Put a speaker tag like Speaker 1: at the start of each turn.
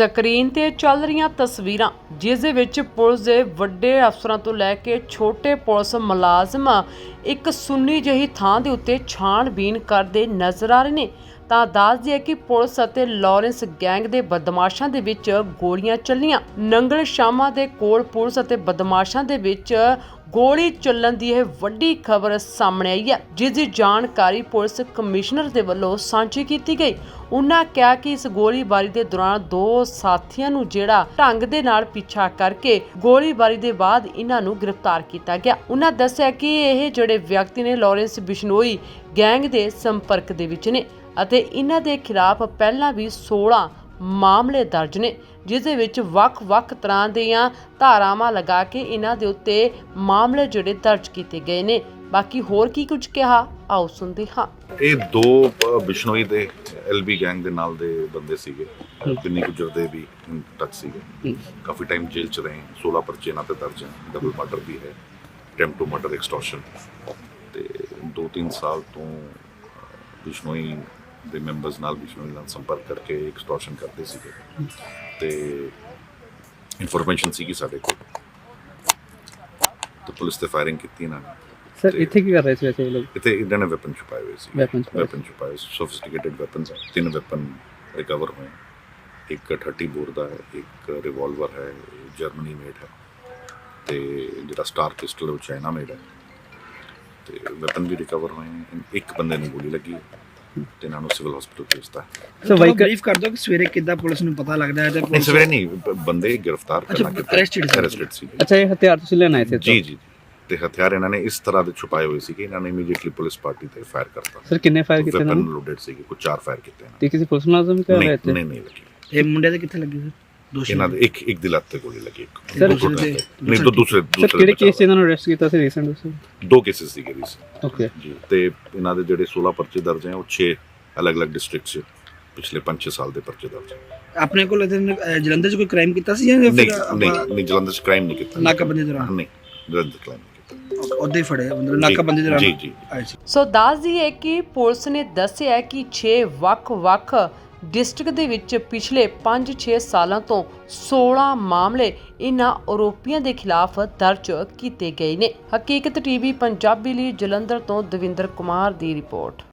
Speaker 1: Screen ਤੇ ਚੱਲ ਰਹੀਆਂ ਤਸਵੀਰਾਂ, ਜਿਸ ਦੇ ਵਿੱਚ ਪੁਲਿਸ ਦੇ ਵੱਡੇ ਅਫਸਰਾਂ ਤੋਂ ਲੈ ਕੇ ਛੋਟੇ ਪੁਲਿਸ ਮੁਲਾਜ਼ਮ ਇੱਕ ਸੁੰਨੀ ਜਿਹੀ ਥਾਂ ਦੇ ਉੱਤੇ ਛਾਣਬੀਨ ਕਰਦੇ ਨਜ਼ਰ ਆ ਰਹੇ ਨੇ। ਤਾਂ ਦੱਸਦੀ ਹੈ ਕਿ ਪੁਲਿਸ ਅਤੇ ਲਾਰੈਂਸ ਗੈਂਗ ਦੇ ਬਦਮਾਸ਼ਾਂ ਦੇ ਵਿੱਚ ਗੋਲੀਆਂ ਚੱਲੀਆਂ। ਨੰਗਲ ਸ਼ਾਮਾ ਦੇ ਕੋਲ ਪੁਲਿਸ ਅਤੇ ਬਦਮਾਸ਼ਾਂ ਦੇ ਵਿੱਚ ਗੋਲੀ ਚੱਲਣ ਦੀ ਇਹ ਵੱਡੀ ਖਬਰ ਸਾਹਮਣੇ ਆਈ ਹੈ, ਜਿਸ ਦੀ ਜਾਣਕਾਰੀ ਪੁਲਿਸ ਕਮਿਸ਼ਨਰ ਦੇ ਵੱਲੋਂ ਸਾਂਝੀ ਕੀਤੀ ਗਈ। ਉਹਨਾਂ ਕਿਹਾ ਕਿ ਇਸ ਗੋਲੀਬਾਰੀ ਦੇ ਦੌਰਾਨ ਦੋ ਸਾਥੀਆਂ ਨੂੰ ਜਿਹੜਾ ਢੰਗ ਦੇ ਨਾਲ ਪਿੱਛਾ ਕਰਕੇ ਗੋਲੀਬਾਰੀ ਦੇ ਬਾਅਦ ਇਹਨਾਂ ਨੂੰ ਗ੍ਰਿਫਤਾਰ ਕੀਤਾ ਗਿਆ। ਉਹਨਾਂ ਦੱਸਿਆ ਕਿ ਇਹ ਜਿਹੜੇ ਵਿਅਕਤੀ ਨੇ ਲਾਰੈਂਸ ਬਿਸ਼ਨੋਈ ਗੈਂਗ ਦੇ ਸੰਪਰਕ ਦੇ ਵਿੱਚ ਨੇ। ਅਤੇ ਇਹਨਾਂ ਦੇ ਖਿਲਾਫ ਪਹਿਲਾਂ ਵੀ 16 ਮਾਮਲੇ ਦਰਜ ਨੇ ਜਿਸ ਦੇ ਵਿੱਚ ਵੱਖ-ਵੱਖ ਤਰ੍ਹਾਂ ਦੀਆਂ ਧਾਰਾਵਾਂ ਲਗਾ ਕੇ ਇਹਨਾਂ ਦੇ ਉੱਤੇ ਮਾਮਲੇ ਜਿਹੜੇ ਦਰਜ ਕੀਤੇ ਗਏ ਨੇ। ਬਾਕੀ ਹੋਰ ਕੀ ਕੁਝ ਕਿਹਾ? ਆਓ ਸੁਣਦੇ ਹਾਂ।
Speaker 2: ਇਹ ਦੋ ਬਿਸ਼ਨੋਈ ਦੇ ਐਲਬੀ ਗੈਂਗ ਦੇ ਨਾਲ ਦੇ ਬੰਦੇ ਸੀਗੇ। ਕਿੰਨੀ ਗੁਜਰ ਦੇ ਵੀ ਟੱਚ ਸੀਗੇ। ਕਾਫੀ ਟਾਈਮ ਜੇਲ੍ਹ ਚ ਰਹੇ 16 ਪਰਚੇ ਨਾਲ ਤੇ ਦਰਜ ਹੈ ਡਬਲ ਮਰਡਰ ਵੀ ਹੈ। ਅਟੈਂਪਟ ਟੂ ਮਰਡਰ ਐਕਸਟੋਰਸ਼ਨ ਤੇ 2-3 ਸਾਲ ਤੋਂ ਬਿਸ਼ਨੋਈ ਦੇ ਮੈਂਬਰਸ ਨਾਲ ਬਿਸ਼ਨੋਈ ਨਾਲ ਸੰਪਰਕ ਕਰਕੇ ਐਕਸਟੋਰਸ਼ਨ ਕਰਦੇ ਸੀਗੇ। ਤੇ ਇਨਫੋਰਮੇਸ਼ਨ ਸੀਗੀ ਸਾਡੇ ਕੋਲ। ਤੇ ਪੁਲਿਸ ਤੇ ਫਾਇਰਿੰਗ ਕੀਤੀ ਇਹਨਾਂ ਨੇ।
Speaker 3: ਸਰ ਇੱਥੇ ਕੀ ਕਰ ਰਹੇ ਸੀ ਵੈਸੇ ਇਹ ਲੋਕ?
Speaker 2: ਇੱਥੇ ਇਹਨਾਂ ਨੇ ਵੈਪਨ ਛੁਪਾਏ ਹੋਏ ਸੀ। ਵੈਪਨ ਛੁਪਾਏ। ਸੋਫਿਸਟੀਕੇਟਡ ਵੈਪਨਸ ਤਿੰਨ ਵੈਪਨ ਰਿਕਵਰ ਹੋਏ ਇੱਕ 30 ਬੋਰ ਦਾ ਹੈ ਇੱਕ ਰਿਵਾਲਵਰ ਹੈ ਜਰਮਨੀ ਮੇਡ ਹੈ। ਤੇ ਜਿਹੜਾ ਸਟਾਰ ਪਿਸਟਲ ਉਹ ਚਾਈਨਾ ਮੇਡ ਹੈ। ਤੇ ਵੈਪਨ ਵੀ ਰਿਕਵਰ ਹੋਏ ਇੱਕ ਬੰਦੇ ਨੂੰ ਗੋਲੀ ਲੱਗੀ ਹੈ। ਤੇ ਇਹਨਾਂ ਨੂੰ ਸਿਵਲ ਹਸਪੀਟਲ ਭੇਜਤਾ
Speaker 3: ਸੋ
Speaker 4: ਸੋ
Speaker 3: ਵਾਹੀਕਲ
Speaker 4: ਬਰੀਫ ਕਰ ਦੋ ਕਿ ਸਵੇਰੇ ਕਿੱਦਾਂ ਪੁਲਿਸ ਨੂੰ ਪਤਾ ਲੱਗਦਾ ਹੈ ਤੇ
Speaker 2: ਨਹੀਂ
Speaker 4: ਪੁਲਿਸ
Speaker 2: ਸਵੇਰੇ ਨਹੀਂ ਬ- ਬੰਦੇ ਗ੍ਰਿਫਤਾਰ
Speaker 4: ਅੱਛਾ,
Speaker 2: ਕਰਨਾ
Speaker 4: arrested ਸੀ।
Speaker 2: ਅਰੈਸਟਡ ਸੀ।
Speaker 3: ਅੱਛਾ ਇਹ ਹਥਿਆਰ ਤੁਸੀਂ ਲੈਣ ਆਏ ਸੀ ਇੱਥੋਂ?
Speaker 2: ਜੀ ਜੀ ਤੇ ਹਥਿਆਰ ਇਹਨਾਂ ਨੇ ਇਸ ਤਰ੍ਹਾਂ ਦੇ ਛੁਪਾਏ ਹੋਏ ਸੀ ਕਿ ਇਹਨਾਂ ਨੇ ਇਮੀਡੀਏਟਲੀ ਪੁਲਿਸ ਪਾਰਟੀ ਤੇ ਫਾਇਰ ਕਰਤਾ।
Speaker 3: ਸਰ ਕਿੰਨੇ ਫਾਇਰ ਕੀਤੇ
Speaker 2: ਵੈਪਨ
Speaker 3: ਨੇ?
Speaker 2: ਲੋਡਡ ਸੀਗੇ ਕੁਝ ਚਾਰ ਫਾਇਰ ਕੀਤੇ ਇਹਨਾਂ
Speaker 3: ਤੇ ਕਿਸੇ ਪੁਲਿਸ ਮੁਲਾਜ਼ਮ ਕਰ
Speaker 2: ਨੇ
Speaker 3: ਰਹੇ
Speaker 2: ਨਹੀਂ
Speaker 3: ਇੱਥੇ?
Speaker 2: ਨਹੀਂ ਨਹੀਂ ਲੱਗੀ
Speaker 4: ਇਹ ਮੁੰਡੇ ਦੇ ਕਿੱਥੇ ਲੱਗੀ ਸੀ? ਦੋਸ਼ੀ
Speaker 2: ਇਹਨਾਂ ਦੇ ਇੱਕ ਇੱਕ ਦੀ ਲੱਤ ਤੇ ਗੋਲੀ ਲੱਗੀ ਇੱਕ
Speaker 3: Sir,
Speaker 2: ਦੂਸਰੇ
Speaker 4: ਦੂਸਰੇ
Speaker 2: ਤੇ- ਨਹੀਂ ਦੋ ਦੂਸਰੇ
Speaker 3: ਸਰ
Speaker 2: ਦੂਸਰੇ
Speaker 3: ਕਿਹੜੇ ਕੇਸ 'ਚ ਇਹਨਾਂ ਨੂੰ ਅਰੈਸਟ ਕੀਤਾ ਸੀ ਰੀਸੈਂਟ ਦੱਸੋ?
Speaker 2: ਦੋ ਕੇਸਿਸ ਸੀਗੇ ਇਸ
Speaker 3: ਓਕੇ
Speaker 2: ਜੀ ਤੇ ਇਹਨਾਂ ਦੇ ਜਿਹੜੇ 16 ਪਰਚੇ ਦਰਜ ਹੈ ਉਹ 6 ਅਲੱਗ-ਅਲੱਗ ਡਿਸਟ੍ਰਿਕਟ 'ਚ ਪਿਛਲੇ 5-6 ਸਾਲ ਦੇ ਪਰਚੇ ਦਰਜ ਹੈ।
Speaker 4: ਆਪਣੇ ਕੋਲ ਇਹਦੇ ਨੇ, ਅਹ, ਜਲੰਧਰ 'ਚ ਕੋਈ ਕ੍ਰਾਈਮ ਕੀਤਾ ਸੀ ਜਾਂ
Speaker 2: ਨਹੀਂ
Speaker 4: ਫਿਰ
Speaker 2: ਨਹੀਂ ਨਹੀਂ ਜਲੰਧਰ 'ਚ ਕ੍ਰਾਈਮ ਨਹੀਂ ਕੀਤਾ
Speaker 4: ਨਾਕਾਬੰਦੀ ਦੌਰਾਨ?
Speaker 2: ਨਹੀਂ ਜਲੰਧਰ ਕ੍ਰਾਈਮ ਨਹੀਂ ਕੀਤਾ।
Speaker 4: ਉਹਦੇ ਹੀ ਫੜੇ ਮਤਲਬ ਨਾਕਾਬੰਦੀ ਦੌਰਾਨ?
Speaker 2: ਜੀ ਜੀ।
Speaker 4: ਆਏ ਸੀ
Speaker 1: ਸੋ ਦੱਸਦੀ ਹੈ ਕਿ ਪੁਲਿਸ ਨੇ ਦੱਸਿਆ ਕਿ 6 ਵੱਖ-ਵੱਖ ਡਿਸਟ੍ਰਿਕਟ ਦੇ ਵਿੱਚ ਪਿਛਲੇ 5-6 ਸਾਲਾਂ ਤੋਂ 16 ਮਾਮਲੇ ਇਨ੍ਹਾਂ ਆਰੋਪੀਆਂ ਦੇ ਖਿਲਾਫ ਦਰਜ ਕੀਤੇ ਗਏ ਨੇ। ਹਕੀਕਤ ਟੀਵੀ, ਪੰਜਾਬੀ ਲਈ ਜਲੰਧਰ ਤੋਂ ਦਵਿੰਦਰ ਕੁਮਾਰ ਦੀ ਰਿਪੋਰਟ।